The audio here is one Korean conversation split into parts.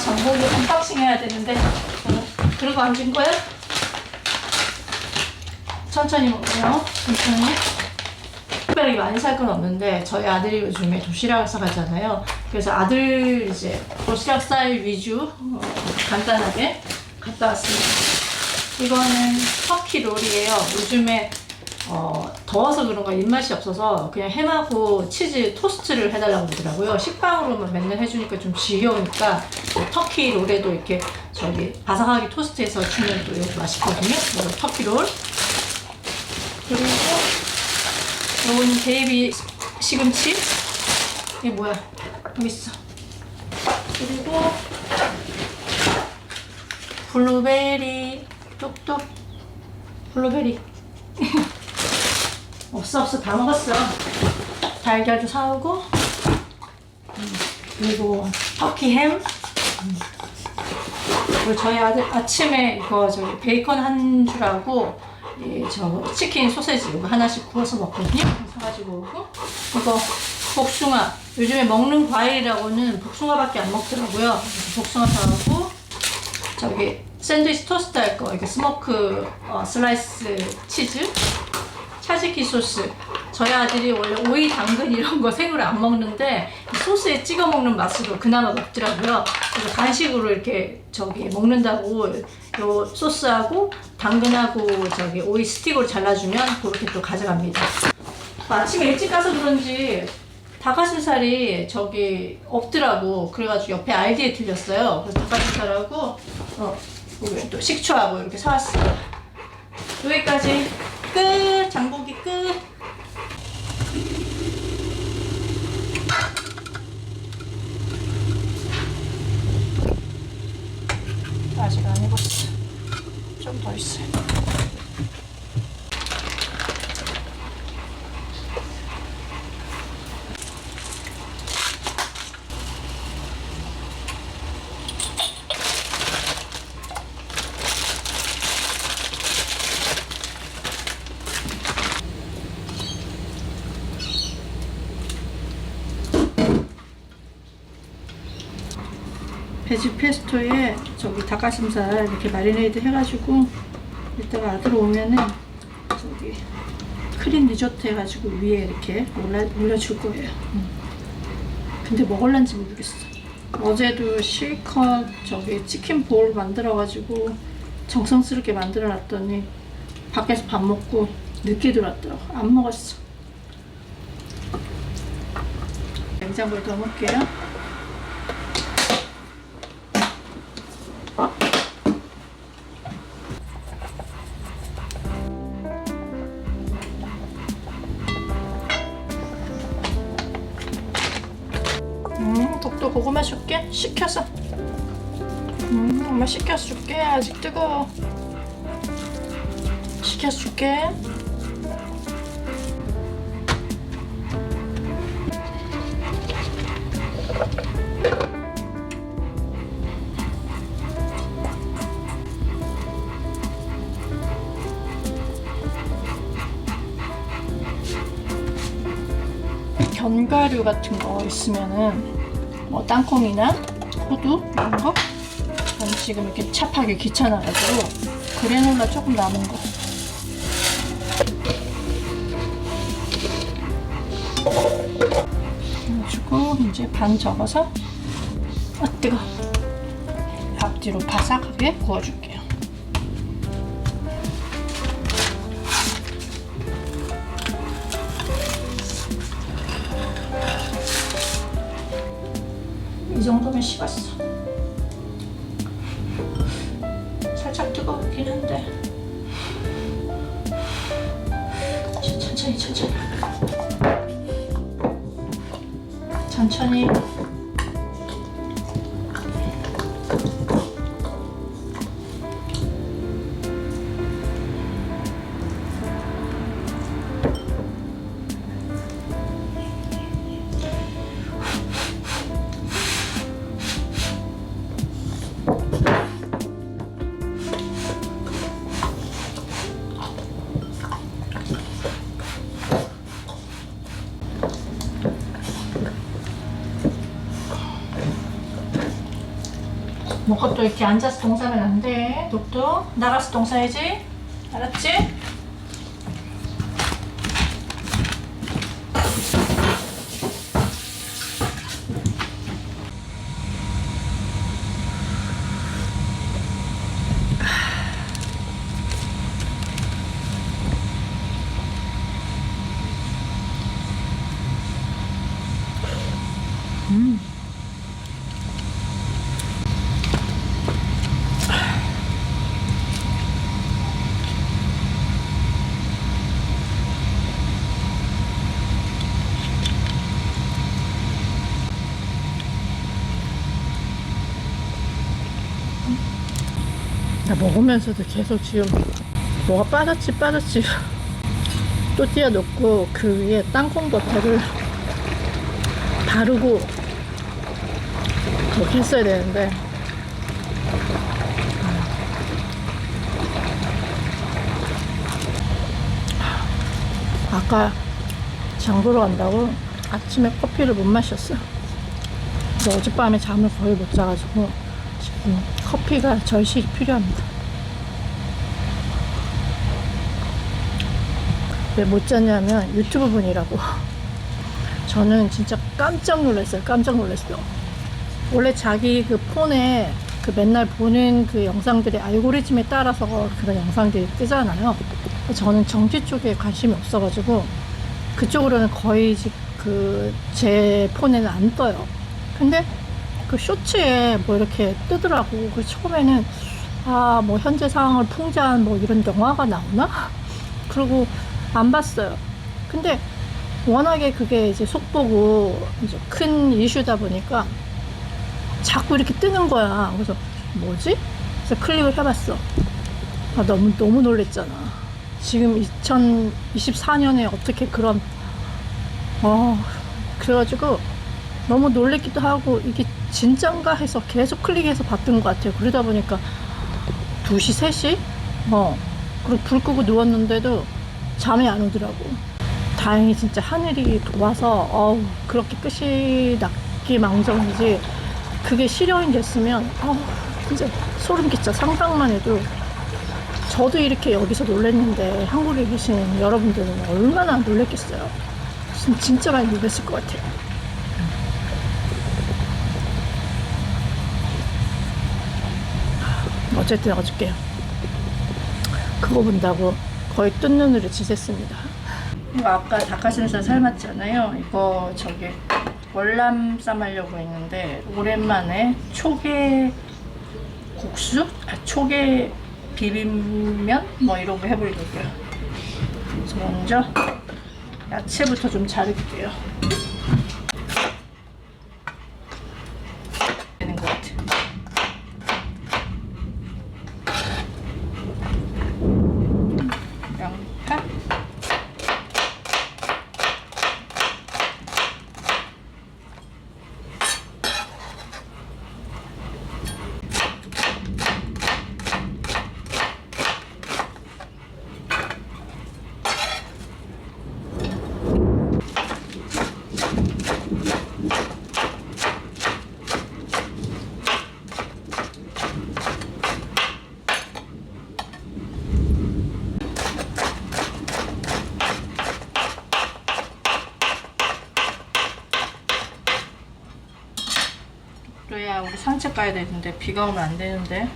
나 장보기 언박싱 해야 되는데 안준 거야? 천천히 먹어요. 천천히. 특별히 많이 살 건 없는데 저희 아들이 요즘에 도시락을 싸가잖아요. 그래서 아들 이제 도시락 쌀 위주 어, 간단하게 갔다 왔습니다. 이거는 터키 롤이에요. 요즘에 어, 더워서 그런가 입맛이 없어서 그냥 햄하고 치즈 토스트를 해달라고 그러더라고요. 식빵으로만 맨날 해주니까 좀 지겨우니까 그 터키 롤에도 이렇게 저기 바삭하게 토스트해서 주면 또 이렇게 맛있거든요. 이거 터키 롤. 그리고 요거는 베이비 시금치. 이게 뭐야? 여기 있어. 그리고 블루베리 똑똑 블루베리 없어 없어. 다 먹었어. 달걀도 사오고 음, 그리고 터키 햄. 음. 그리고 저희 아들 아침에 이거 저기 베이컨 한 줄하고 이저 치킨 소세지 이거 하나씩 구워서 먹거든요. 사가지고 오고. 이거 복숭아. 요즘에 먹는 과일이라고는 복숭아밖에 안 먹더라고요. 복숭아 사오고 저기 샌드위치 토스트 할 거 이렇게 스모크 어, 슬라이스 치즈 차지키 소스 저희 아들이 원래 오이 당근 이런 거 생으로 안 먹는데 이 소스에 찍어 먹는 맛으로 그나마 먹더라고요 그래서 간식으로 이렇게 저기 먹는다고 요 소스하고 당근하고 저기 오이 스틱으로 잘라주면 그렇게 또 가져갑니다 아침에 일찍 가서 그런지 닭가슴살이 저기 없더라고. 그래가지고 옆에 알디에 들렸어요. 그래서 닭가슴살하고 어, 또 식초하고 이렇게 사왔어요. 여기까지 끝. 장보기 끝. 아직 안 익었어. 좀 더 있어요. 베지 페스토에 저기 닭가슴살 이렇게 마리네이드 해가지고 이따가 아들 오면은 저기 크림 리조트 해가지고 위에 이렇게 올라, 올려줄 거예요. 음. 근데 먹을란지 모르겠어. 어제도 실컷 저기 치킨 볼 만들어가지고 정성스럽게 만들어놨더니 밖에서 밥 먹고 늦게 들어왔더라고. 안 먹었어. 냉장고에 넣어놓을게요. 음, 독도 고구마 줄게. 식혀서. 음, 엄마 식혀서 줄게. 아직 뜨거워. 식혀서 줄게. 견과류 같은 거 있으면은 뭐 땅콩이나 호두 이런 거? 저는 지금 이렇게 찹하게 귀찮아가지고 그래놀라 조금 남은 거. 그래가지고 이제 반 접어서 아 뜨거. 앞뒤로 바삭하게 구워줄게 정도면 식었어. 살짝 뜨겁긴 한데. 천- 천천히, 천천히. 천천히. 뭐가 또 이렇게 앉아서 동사면 안 돼. 독도 나가서 동사야지. 알았지? 나 먹으면서도 계속 지금 뭐가 빠졌지 빠졌지. 또띠아 넣고 그 위에 땅콩 버터를 바르고 그렇게 했어야 되는데. 아까 장 보러 간다고 아침에 커피를 못 마셨어. 어젯밤에 잠을 거의 못 자가지고 지금 커피가 절실히 필요합니다 왜 못 잤냐면 유튜브 분이라고 저는 진짜 깜짝 놀랐어요 깜짝 놀랐어요 원래 자기 그 폰에 그 맨날 보는 그 영상들이 알고리즘에 따라서 그런 영상들이 뜨잖아요. 저는 정치 쪽에 관심이 없어가지고 그쪽으로는 거의 그 제 폰에는 안 떠요. 근데 그 쇼츠에 뭐 이렇게 뜨더라고. 그 처음에는 아 뭐 현재 상황을 풍자한 뭐 이런 영화가 나오나? 그리고 안 봤어요. 근데 워낙에 그게 이제 속보고 이제 큰 이슈다 보니까 자꾸 이렇게 뜨는 거야. 그래서 뭐지? 그래서 클릭을 해봤어. 아, 너무 너무 놀랬잖아. 지금 2024년에 어떻게 그런 어 그래가지고 너무 놀랬기도 하고 이게 진짠가 해서 계속 클릭해서 봤던 것 같아요. 그러다 보니까 2시, 3시? 어. 그리고 불 끄고 누웠는데도 잠이 안 오더라고. 다행히 진짜 하늘이 도와서 어우 그렇게 끝이 났기 망정이지. 그게 실현이 됐으면 어우 진짜 소름 끼쳐. 상상만 해도 저도 이렇게 여기서 놀랬는데 한국에 계신 여러분들은 얼마나 놀랬겠어요. 진- 진짜 많이 놀랬을 것 같아요. 어쨌든 어저께 그거 본다고 거의 뜬 눈으로 지샜습니다 이거 아까 닭가슴살 삶았잖아요. 이거 저기 월남 쌈하려고 했는데 오랜만에 초계 국수? 아, 초계 비빔면? 뭐 이런 거 해보려고요. 먼저 야채부터 좀 자를게요. 산책 가야 되는데 비가 오면 안 되는데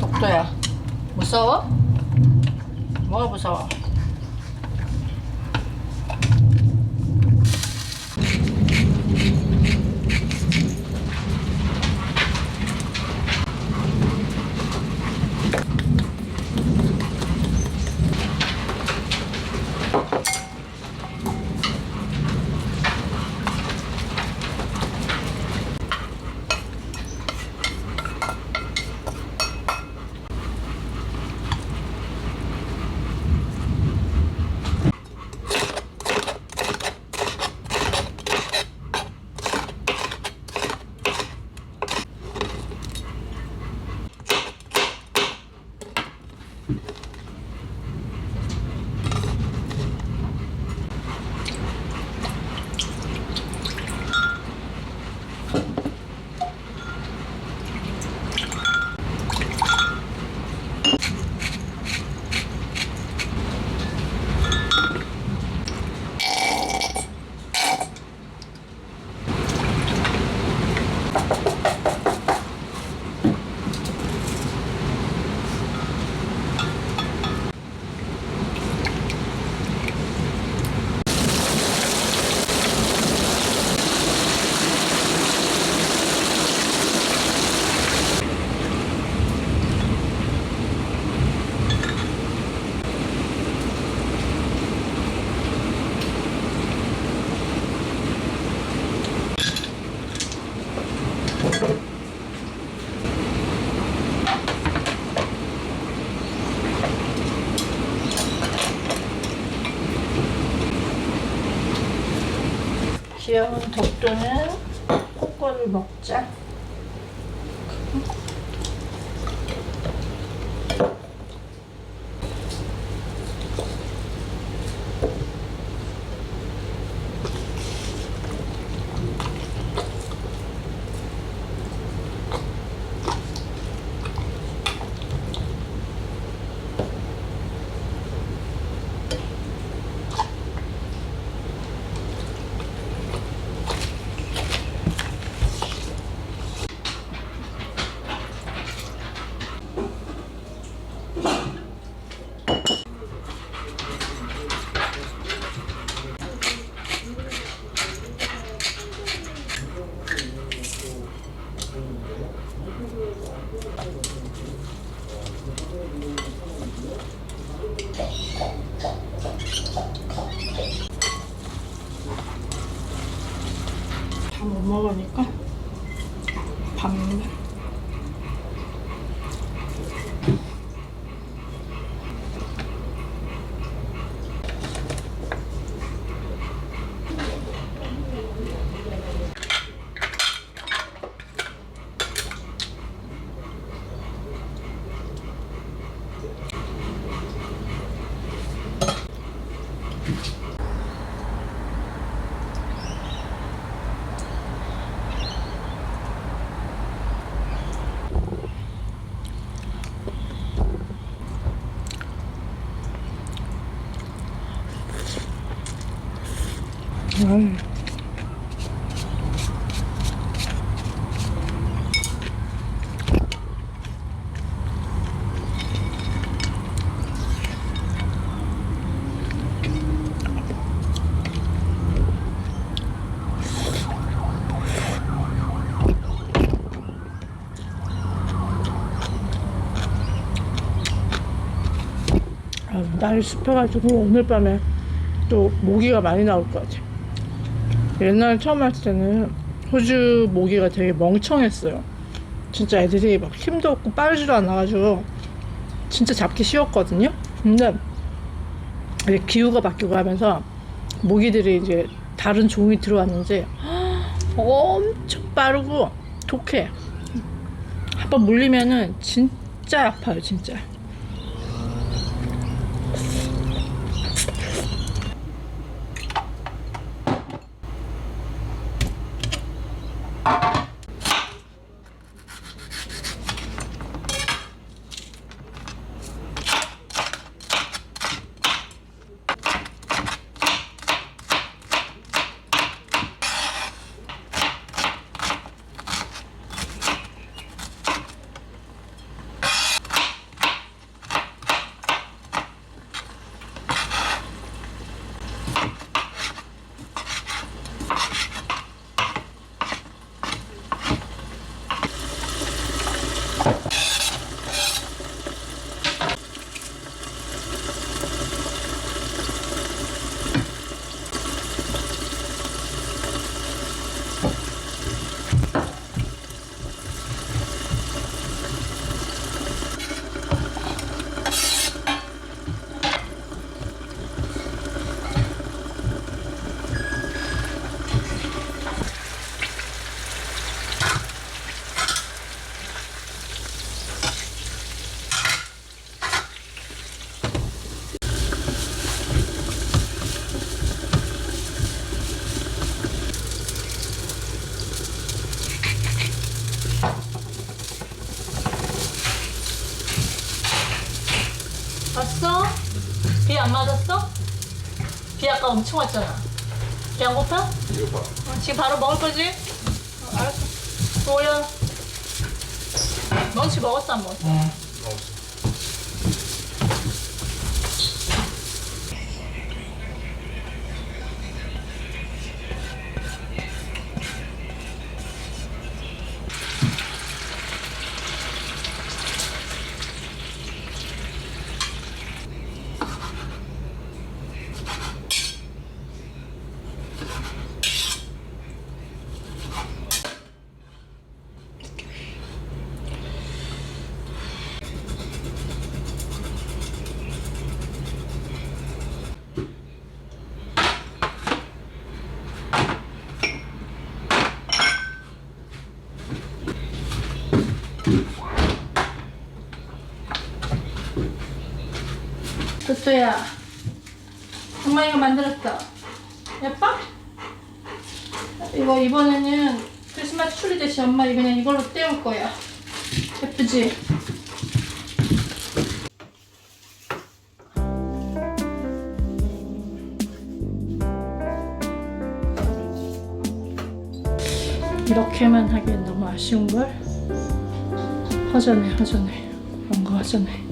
독도야 무서워? 我不说。 귀여운 독도는 코코를 먹자. 다 못 먹으니까 반 아, 날이 습해가지고 오늘 밤에 또 모기가 많이 나올 것 같아. 옛날에 처음 왔을 때는 호주 모기가 되게 멍청했어요. 진짜 애들이 막 힘도 없고 빠르지도 않아가지고 진짜 잡기 쉬웠거든요. 근데 이제 기후가 바뀌고 하면서 모기들이 이제 다른 종이 들어왔는지 엄청 빠르고 독해. 한 번 물리면은 진짜 아파요, 진짜. 왔어? 비 안 맞았어? 비 아까 엄청 왔잖아. 비안 고파? 이거 봐. 어, 지금 바로 먹을 거지? 어, 알았어. 또 올려. 멍치 먹었어 안 먹었어? 먹었어. 예토야. 엄마이가 만들었다. 예뻐? 이거 이번에는 크리스마스 트리 대신 엄마 그냥 이걸로 때울 거야. 예쁘지? 이렇게만 하기엔 너무 아쉬운걸? 허전해 허전해 뭔가 허전해